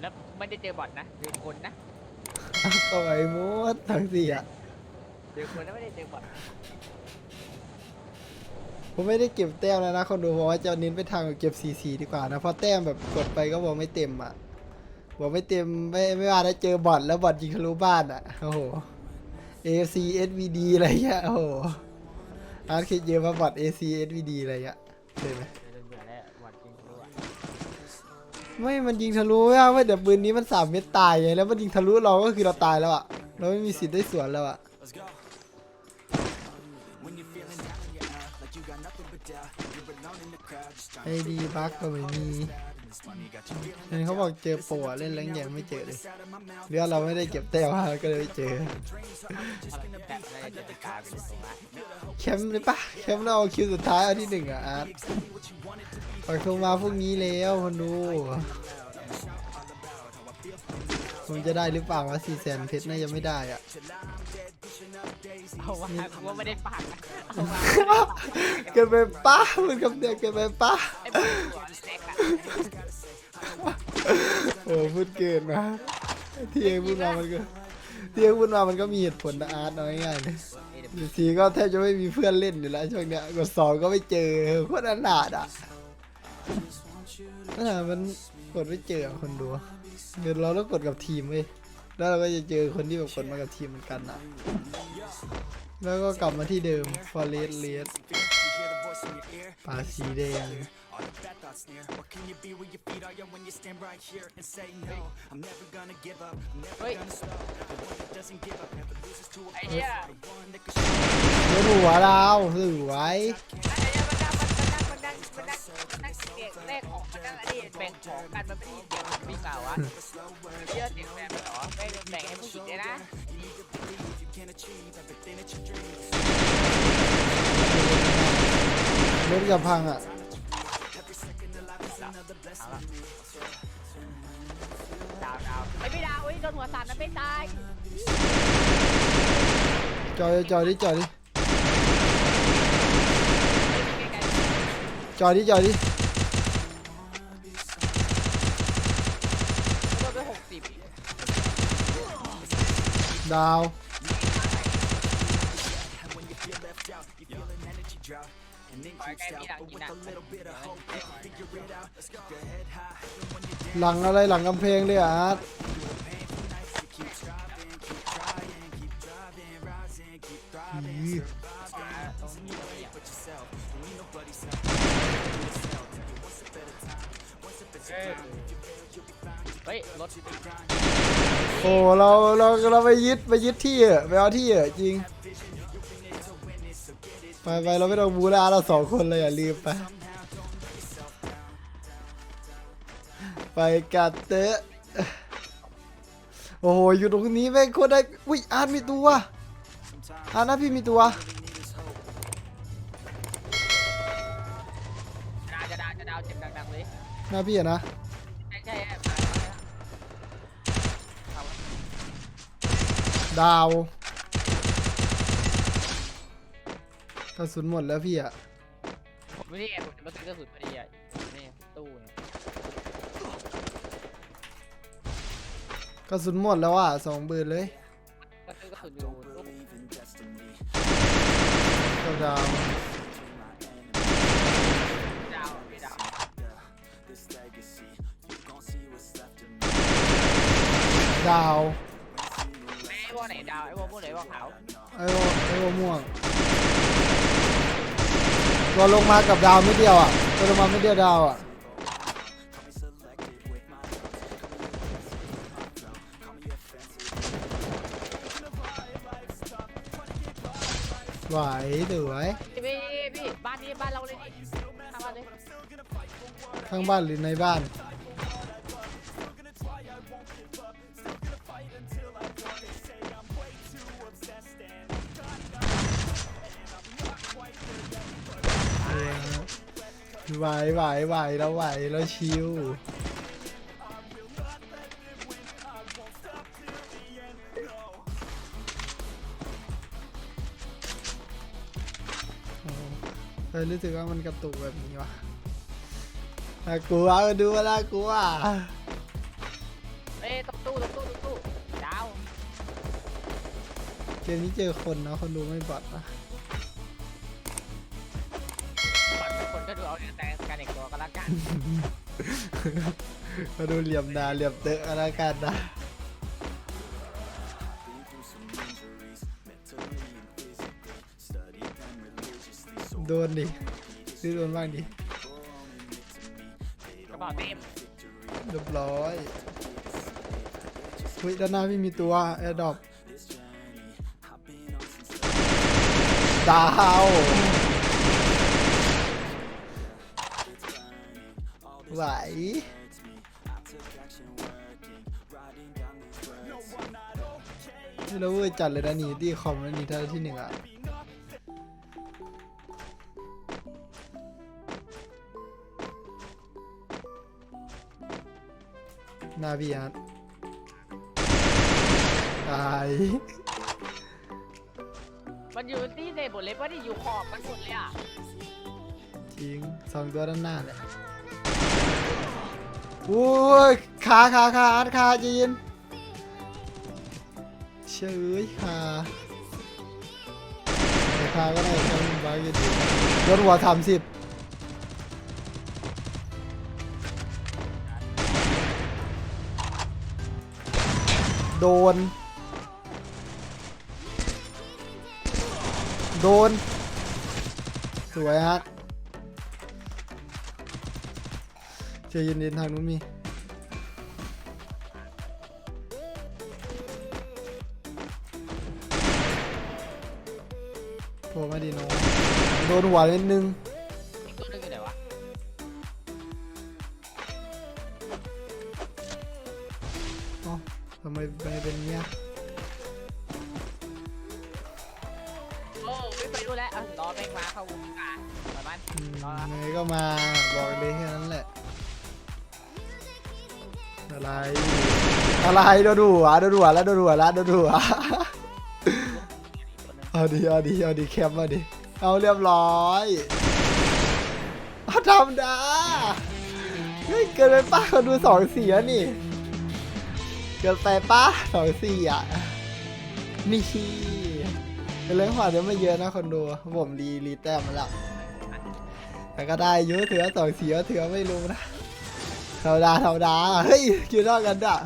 แล้วไม่ได้เจอบอทนะเจอคนนะก็ไอ้มดทั้งสี่อะเจอคนแล้วไม่ได้เจอบอทผมไม่ได้เก็บแต้มแล้วนะคนดูบอกว่าจะเน้นไปทางเก็บซีซีดีกว่านะเพราะแต้มแบบกดไปก็บอกไม่เต็มอะบอกไม่เต็มไม่ไม่ว่าถ้าเจอบอทแล้วบอทยิงทะลุบ้านอะโอ้โห AFC SVD อะไรเงี้ยโอ้โหอาร์ตเคยเจอมาบอท AC SVD อะไรเงี้ยเคยไหม ไม่มันยิงทะลุอะไม่แต่ปืนนี้มันสามเม็ดตายไงแล้วมันยิงทะลุเราก็คือเราตายแล้วอะเราไม่มีสิทธิ์ได้สวนแล้วอะไอดีบักก็ไม่มี เห็นเขาบอกเจอโปรอะเล่นแรงยังไม่เจอเลยเรือเราไม่ได้เก็บแต้มมาก็เลยไม่เจอแต่อะไรจะติดกลายเป็นตรงนั้นแคมป์เลยปะแคมป์เราเอาคิวสุดท้ายเอาที่หนึ่งอะอาร์ตปักโทรมาพรุ่งนี้แล้วคนดูผมจะได้หรือเปล่าวะสี่แสนเพชรน่าจะไม่ได้อะเอาว่ากูว่าไม่ได้ฝากนะเอาว่าเกินไปปะมันคำเดียวเกินไปปะไอ้บอทหัวเล็กอะ โอ้พูดเกินมาที่เองพูดมามันก็ที่เองพูดมามันก็มีเหตุผลนะอาร์ตเอาง่ายเลยอยู่ทีก็แทบจะไม่มีเพื่อนเล่นอยู่แล้วช่วงเนี้ยกดสองก็ไม่เจอโคตรอนาถอะนั่นแหละมันกดไม่เจอคนดูเดี๋ยวเราต้องกดกับทีมเว้ยแล้วเราก็จะเจอคนที่แบบกดมากับทีมเหมือนกันอะแล้วก็กลับมาที่เดิมฟอเรสเลสปลาสีแดง เฮ้ยไอ้เหี้ยเล่นหัวเราสวยไอ้เหี้ยมันนั่งมันนั่งมันนั่งมันนั่งมันนั่งเก็บเลขของมันนั่งอะไรแบ่งของกันมันไม่ได้เดี๋ยวมันมีเปล่าวะเยอะเสียงแบบเหรอไม่แบ่งให้ผู้หญิงเลยนะเล่นกับพังอะ โดนหัวสั่นนะไม่ตายจอยจอยดิจอยดิไกลจอยดิจอยดิๆโดนไปหกสิบดาวปล่อยใกล้มีหลังกินอะหลังอะไรหลังกำแพงเลยอะอาร์ต เฮ้ยรถโอ้เราเราเราไปยึดไปยึดที่อะไปเอาที่อะจริง ไปไปเราไม่ต้องบูราเราสองคนเลยอย่าลืมไป ไปกัดเตะโอ้โหอยู่ตรงนี้แม่งโคตรได้อุ้ยอาร์ตมีตัว อาร์ตนะพี่มีตัวดาวจะดาวจะดาวเจ็บดังๆเลยหน้าพี่อะนะใช่ใช่ดาวกระสุนหมดแล้วพี่อะผมไม่ได้ไงผมจะมาซื้อกระสุนพอดีอะนี่ตู้เนี่ยกระสุนหมดแล้วอะสองเบิร์นเลยก็ซื้อกระสุนอยู่ตู้เจ้า ดาวดาวไม่ดาวดาวไอ้พวกไหนดาวไอ้พวกพวกไหนพวกขาวไอ้โอไอ้โอม่วงตัวลงมากับดาวไม่เดียวอะตัวลงมาไม่เดียวดาวอะ ไหวสวยพี่พี่พี่บ้านนี้บ้านเราเลยดิทำบ้านเลยข้างบ้านหรือในบ้าน ไหวไหวไหวแล้วไหวแล้วชิว เออรู้สึกว่ามันกระตุกแบบนี้วะน่ากลัวดูว่าน่ากลัวตบตู้ตบตู้ตบตู้ดาวเกมนี้เจอคนนะคนดูไม่บอดนะก่อนทุกคนก็ดูเอาแต่การเอกตัวก็แล้วกันมาดูเหลี่ยมดาเหลี่ยมเตอะอะไรกันนะ โดนดิซื้อโดนบ้างดิกระเป๋าเต็มเรียบร้อยเฮ้ยด้านหน้าไม่มีตัวแอร์ดรอปดาวไหวไม่รู้เว้ยจัดเลยนะนี่ที่คอมแล้วนี่ถ้าที่หนึ่งอะ หนาพี่อาร์ตตายมันอยู่ที่เดบหมดเลยว่าที่อยู่ขอบมันหมดเลยอะจริงสองตัวด้านหน้าเนี่ยโอ้ยขาขาขาอาร์ตขาใจเย็นเชยขาแต่ขาก็ได้แค่มันบ้ากันดีรถหัวสามสิบ โดน โดน สวยฮะเจเย็นๆทางนู้นมีโผล่มาดีโนโดนหัวนิดนึง อ้ไม่ไปดูแล้วอะรอแม่งมาเข้าวงการประมาณอืมรอละไงก็มาบอกเลยแค่นั้นแหละอะไรอะไรโดนหัวโดนหัวแล้วโดนหัวแล้วโดนหัวเอาดีเอาดีเอาดีแคปมาดิเอาเรียบร้อยเอาทำดาเฮ้ยเกินไปป้าเขาดูสองสี่แล้วนี่ เกินไปป้าสองสี่อะนี่ เป็นเรื่องหัวเดี๋ยวไม่เยอะนะคนดูผมรีรีแต้มมาแล้วแต่ก็ได้เยอะถือว่าสองสี่ก็ถือว่าไม่รู้นะธรรมดาธรรมดาเฮ้ยคิวเท่ากันอะ